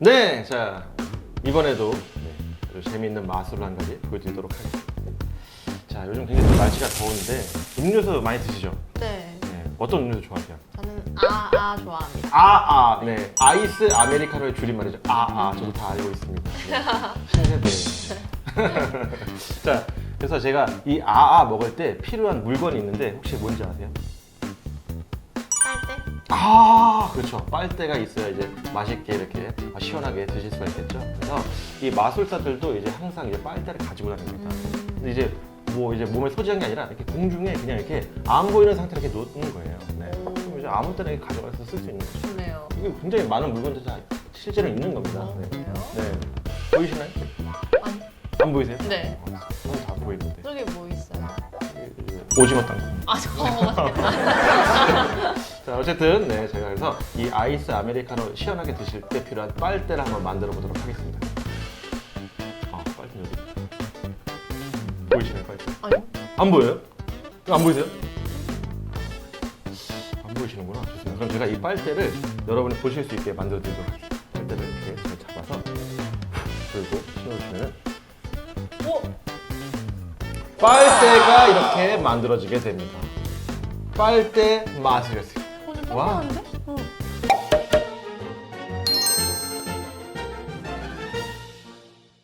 네, 자 이번에도 네, 아주 재미있는 마술을 한 가지 보여드리도록 하겠습니다. 자, 요즘 굉장히 날씨가 더운데 음료수 많이 드시죠? 네. 네, 어떤 음료수 좋아하세요? 저는 아아 좋아합니다. 아아, 네, 아이스 아메리카노의 줄임말이죠. 아아, 저도 다 알고 있습니다. 네. 신세대. 자, 그래서 제가 이 아아 먹을 때 필요한 물건이 있는데 혹시 뭔지 아세요? 아 그렇죠 빨대가 있어야 이제 맛있게 이렇게 시원하게 드실 수가 있겠죠 그래서 이 마술사들도 이제 항상 이제 빨대를 가지고 다닙니다 음. 근데 이제 뭐 이제 몸에 소지한 게 아니라 이렇게 공중에 그냥 이렇게 안 보이는 상태로 이렇게 놓는 거예요 네. 그럼 이제 아무 때나 이렇게 가져가서 쓸 수 있는 거죠 좋네요. 이게 굉장히 많은 물건들이 다 실제로 있는 겁니다 어, 네. 그래요? 네. 보이시나요? 아니, 안 보이세요? 네. 저는 다 보이는데 저기 뭐 있어요? 오징어 땅 아, 저거 맛있겠다. 자 어쨌든 네 제가 그래서 이 아이스 아메리카노 시원하게 드실 때 필요한 빨대를 한번 만들어 보도록 하겠습니다. 아 빨대 여기 보이시나요 빨대? 아니, 안 보여요? 안 보이세요? 안 보이시는구나. 좋습니다. 그럼 제가 이 빨대를 여러분이 보실 수 있게 만들어 드리도록 하겠습니다. 빨대를 이렇게 잘 잡아서 후 들고 신어주시면은 오! 빨대가 이렇게 만들어지게 됩니다. 빨대 마술이었습니다. 어, 좀 와. 뻔뻔한데? 응.